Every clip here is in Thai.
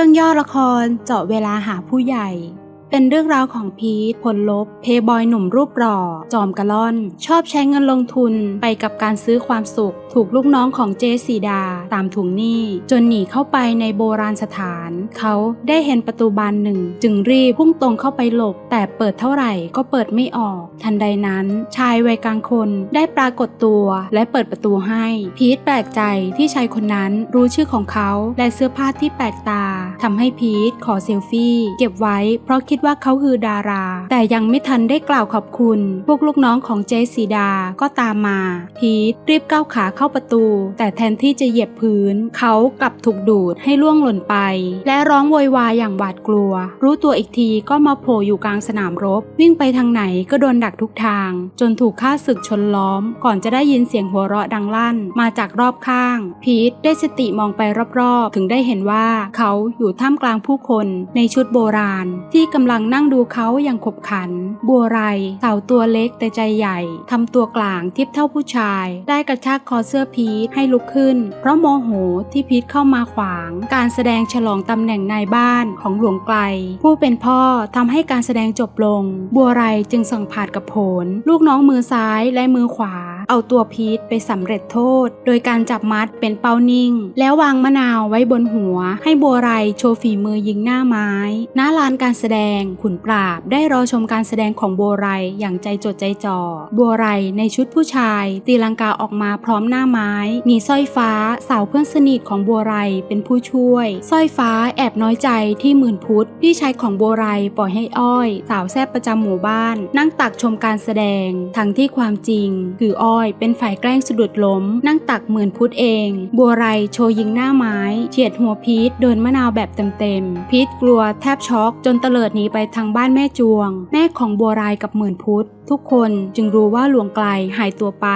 รื่องย่อละครเจาะเวลาหาผู้ใหญ่ เป็นเรื่องราวของพีทพลลบ เพย์บอยหนุ่มรูปหล่อ จอมกระล่อน ชอบใช้เงินลงทุนไปกับการซื้อความสุข ถูกลูกน้องของเจสีดา ตามถุงหนี้ จนหนีเข้าไปในโบราณสถาน เขาได้เห็นประตูบานหนึ่ง จึงรีบพุ่งตรงเข้าไปหลบ แต่เปิดเท่าไหร่ก็เปิดไม่ออก ทันใดนั้น ชายวัยกลางคนได้ปรากฏตัวและเปิดประตูให้ พีทแปลกใจที่ชายคนนั้นรู้ชื่อของเขาและเสื้อผ้าที่แปลกตาทำให้พีทขอเซลฟี่ เก็บไว้เพราะคิดว่าเขาคือดารา แต่ยังไม่ทันได้กล่าวขอบคุณ พวกลูกน้องของเจสีดาก็ตามมา พีทรีบก้าวขาเข้าประตู แต่แทนที่จะเหยียบพื้น เขากลับถูกดูดให้ล่วงหล่นไป และร้องโวยวายอย่างหวาดกลัว รู้ตัวอีกทีก็มาโผล่อยู่กลางสนามรบ วิ่งไปทางไหนก็โดนดักทุกทาง จนถูกฆ่าศึกชนล้อม ก่อนจะได้ยินเสียงหัวเราะดังลั่น มาจากรอบข้าง พีทได้สติมองไปรอบๆ ถึงได้เห็นว่าเขาอยู่ท่ามกลางผู้คนในชุดโบราณที่กำลังนั่งดูเขาอย่างขบขัน บัวไรสาวตัวเล็กแต่ใจใหญ่ทำตัวกลางเทียบเท่าผู้ชาย ได้กระชากคอเสื้อพีทให้ลุกขึ้น เพราะโมโหที่พีทเข้ามาขวาง การแสดงฉลองตำแหน่งนายบ้านของหลวงไกล ผู้เป็นพ่อทำให้การแสดงจบลง บัวไรจึงสั่งผาดกับโผนลูกน้องมือซ้ายและมือขวา เอาตัวพีทไปสำเร็จโทษ โดยการจับมัดเป็นเป้านิ่ง แล้ววางมะนาวไว้บนหัว ให้บัวไรโชว์ฝีมือยิงหน้าไม้ หน้าลานการแสดงขุนปราบได้รอชมการแสดงของบัวไรอย่างใจจดใจจ่อ บัวไรในชุดผู้ชาย ตีลังกาออกมาพร้อมหน้าไม้ มีสร้อยฟ้าสาวเพื่อนสนิทของบัวไรเป็นผู้ช่วยสร้อยฟ้าแอบน้อยใจที่หมื่นพุทธพี่ชายของบัวไรปล่อยให้อ้อย สาวแซบประจำหมู่บ้าน นั่งตักชมการแสดง ทั้งที่ความจริง คืออ้อยเป็นฝ่ายแกล้งสะดุดล้ม นั่งตักหมื่นพุทธเอง บัวไรโชว์ยิงหน้าไม้เฉียดหัวพีทโดนมะนาวแบบเต็มๆพีทกลัวแทบช็อกจนเตลิดหนีไปทางบ้านแม่จวง แม่ของบัวไรกับหมื่นพุทธ ทุกคนจึงรู้ว่าหลวงไกลหายตัวไป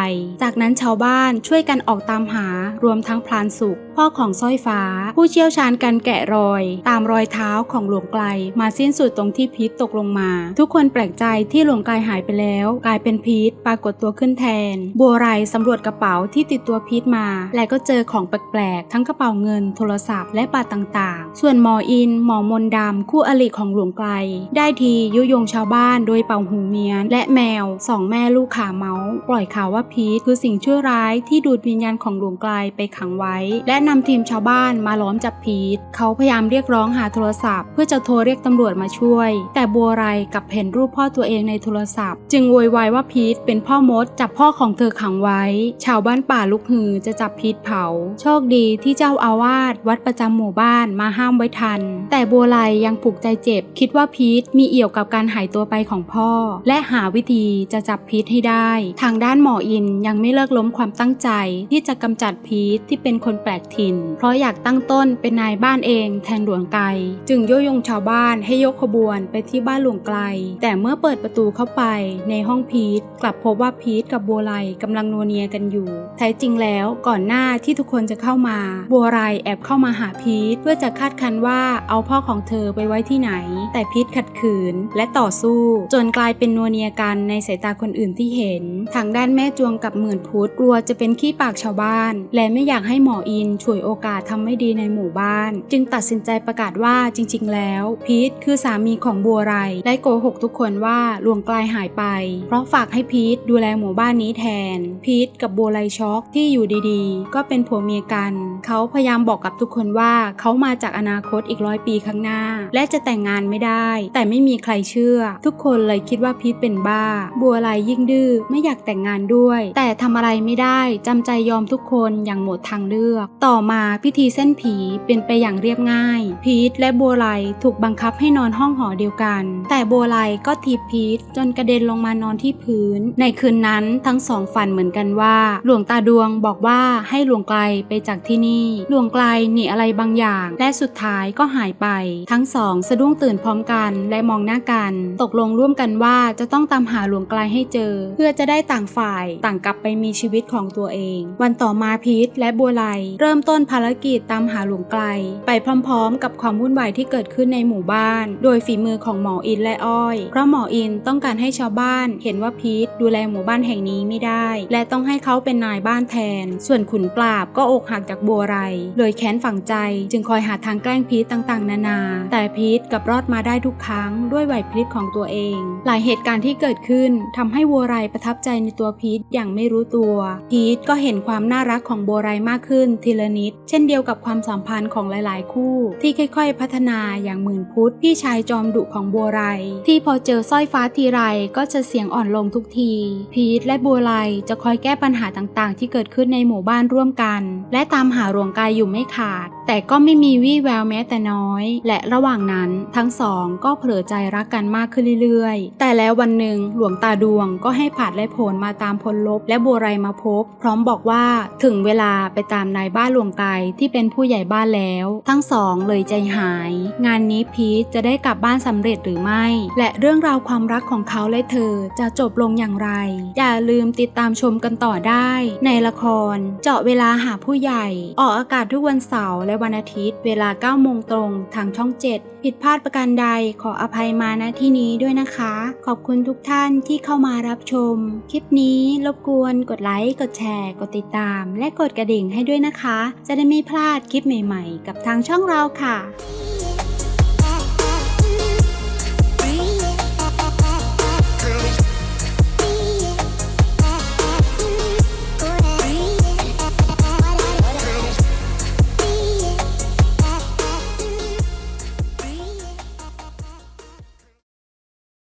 จากนั้นชาวบ้านช่วยกันออกตามหารวมทั้งพลานสุข พ่อของสร้อยฟ้า ผู้เชี่ยวชาญการแกะรอย ตามรอยเท้าของหลวงไกล มาสิ้นสุดตรงที่พีทตกลงมา ทุกคนแปลกใจที่หลวงไกลหายไปแล้ว กลายเป็นพีทปรากฏตัวขึ้นแทน บัวไรสำรวจกระเป๋าที่ติดตัวพีทมา และก็เจอของแปลกๆทั้งกระเป๋าเงินโทรศัพท์และบัตรต่างๆ ส่วนหมออินหมอมนดำคู่อริของหลวงไกล ได้ทียุยงชาวบ้านโดยเป่าหูเมียนและแมวสองแม่ลูกขาเมาส์ปล่อยข่าวว่าพีทคือสิ่งชั่วร้ายที่ดูดวิญญาณของหลวงไกลไปขังไว้ และนำทีมชาวบ้านมาล้อมจับพีทเขาพยายามเรียกร้องหาโทรศัพท์ เพื่อจะโทรเรียกตำรวจมาช่วย แต่บัวไรกับเห็นรูปพ่อตัวเองในโทรศัพท์ จึงโวยวายว่าพีทเป็นพ่อมดจับพ่อของเธอขังไว้ ชาวบ้านป่าลุกฮือจะจับพีทเผา โชคดีที่เจ้าอาวาสวัดประจำหมู่บ้านมาห้ามไว้ทัน แต่บัวไรยังผูกใจเจ็บ คิดว่าพีทมีเอี่ยวกับการหายตัวไปของพ่อ และหาวิธีจะจับพีทให้ได้ ทางด้านหมออินยังไม่เลิกล้มความตั้งใจ ที่จะกำจัดพีทที่เป็นคนแปลกถิ่น เพราะอยากตั้งต้นเป็นนายบ้านเองแทนหลวงไกล จึงยุยงชาวบ้านให้ยกขบวนไปที่บ้านหลวงไกล แต่เมื่อเปิดประตูเข้าไปในห้องพีทกลับพบว่าพีทกับบัวไลกำลังนัวเนียกันอยู่แท้จริงแล้วก่อนหน้าที่ทุกคนจะเข้ามา บัวไรแอบเข้ามาหาพีทเพื่อจะคาดคันว่าเอาพ่อของเธอไปไว้ที่ไหน แต่พีทขัดขืนและต่อสู้ จนกลายเป็นนัวเนียกันในสายตาคนอื่นที่เห็น ทางด้านแม่จวงกับหมื่นพุทธกลัวจะเป็นขี้ปากชาวบ้าน และไม่อยากให้หมออินฉวยโอกาสทำไม่ดีในหมู่บ้าน จึงตัดสินใจประกาศว่าจริง ๆ แล้วพีทคือสามีของบัวไรได้โกหกทุกคนว่าหลวงกลายหายไป เพราะฝากให้พีทดูแลหมู่บ้านนี้แทน พีทกับบัวไรช็อกที่อยู่ดีๆ ก็เป็นผัวเมียกัน เขาพยายามบอกกับทุกคนว่าเขามาจากอนาคตอีกร้อยปีข้างหน้า และจะแต่งงานไม่ได้ แต่ไม่มีใครเชื่อ ทุกคนเลยคิดว่าพีทเป็นบ้าบัวไรยิ่งดื้อไม่อยากแต่งงานด้วย แต่ทำอะไรไม่ได้จำใจยอมทุกคนอย่างหมดทางเลือก ต่อมาพิธีเส้นผีเป็นไปอย่างเรียบง่าย พีทและบัวไรถูกบังคับให้นอนห้องหอเดียวกัน แต่บัวไรก็ถีบพีทจนกระเด็นลงมานอนที่พื้น ในคืนนั้นทั้งสองฝันเหมือนกันว่า หลวงตาดวงบอกว่าให้หลวงไกลไปจากที่นี่ หลวงไกลหนีอะไรบางอย่าง และสุดท้ายก็หายไป ทั้งสองสะดุ้งตื่นพร้อมกันและมองหน้ากัน ตกลงร่วมกันว่าจะต้องตามหาหาหลวงไกลให้เจอ เพื่อจะได้ต่างฝ่ายต่างกลับไปมีชีวิตของตัวเอง วันต่อมาพีทและบัวไลเริ่มต้นภารกิจตามหาหลวงไกล ไปพร้อมๆ กับความวุ่นวายที่เกิดขึ้นในหมู่บ้าน โดยฝีมือของหมออินและอ้อย เพราะหมออินต้องการให้ชาวบ้านเห็นว่าพีทดูแลหมู่บ้านแห่งนี้ไม่ได้ และต้องให้เขาเป็นนายบ้านแทน ส่วนขุนปราบก็อกหักจากบัวไรเลยแค้นฝังใจ จึงคอยหาทางแกล้งพีทต่างๆ นานา แต่พีทกับรอดมาได้ทุกครั้งด้วยไหวพริบของตัวเอง หลายเหตุการณ์ที่เกิดขึ้นทำให้โบไรประทับใจในตัวพีทอย่างไม่รู้ตัว พีทก็เห็นความน่ารักของโบไรมากขึ้นทีละนิด เช่นเดียวกับความสัมพันธ์ของหลาย ๆ คู่ ที่ค่อย ๆ พัฒนาอย่างหมื่นพุทธพี่ชายจอมดุของโบไร ที่พอเจอสร้อยฟ้าทีไรก็จะเสียงอ่อนลงทุกที พีทและโบไรจะคอยแก้ปัญหาต่าง ๆ ที่เกิดขึ้นในหมู่บ้านร่วมกัน และตามหาหลวงกายอยู่ไม่ขาด แต่ก็ไม่มีวี่แววแม้แต่น้อย และระหว่างนั้นทั้งสองก็เผลอใจรักกันมากขึ้นเรื่อย ๆ แต่แล้ววันหนึ่งหลวงตาดวงก็ให้ผาดและโผลมาตามพลลบและบัวไรมาพบ พร้อมบอกว่าถึงเวลาไปตามนายบ้านหลวงไกายที่เป็นผู้ใหญ่บ้านแล้ว ทั้งสองเลยใจหาย งานนี้พีทจะได้กลับบ้านสำเร็จหรือไม่ และเรื่องราวความรักของเขาและเธอจะจบลงอย่างไร อย่าลืมติดตามชมกันต่อได้ ในละคร เจาะเวลาหาผู้ใหญ่ ออกอากาศทุกวันเสาร์และวันอาทิตย์ เวลา9โมงตรงทางช่อง 7 ผิดพลาดประการใดขออภัยมาณที่นี้ด้วยนะคะ ขอบคุณทุกท่านานที่เข้ามารับชม คลิปนี้รบกวนกดไลค์ กดแชร์ กดติดตาม และกดกระดิ่งให้ด้วยนะคะ จะได้ไม่พลาดคลิปใหม่ๆ กับทางช่องเราค่ะ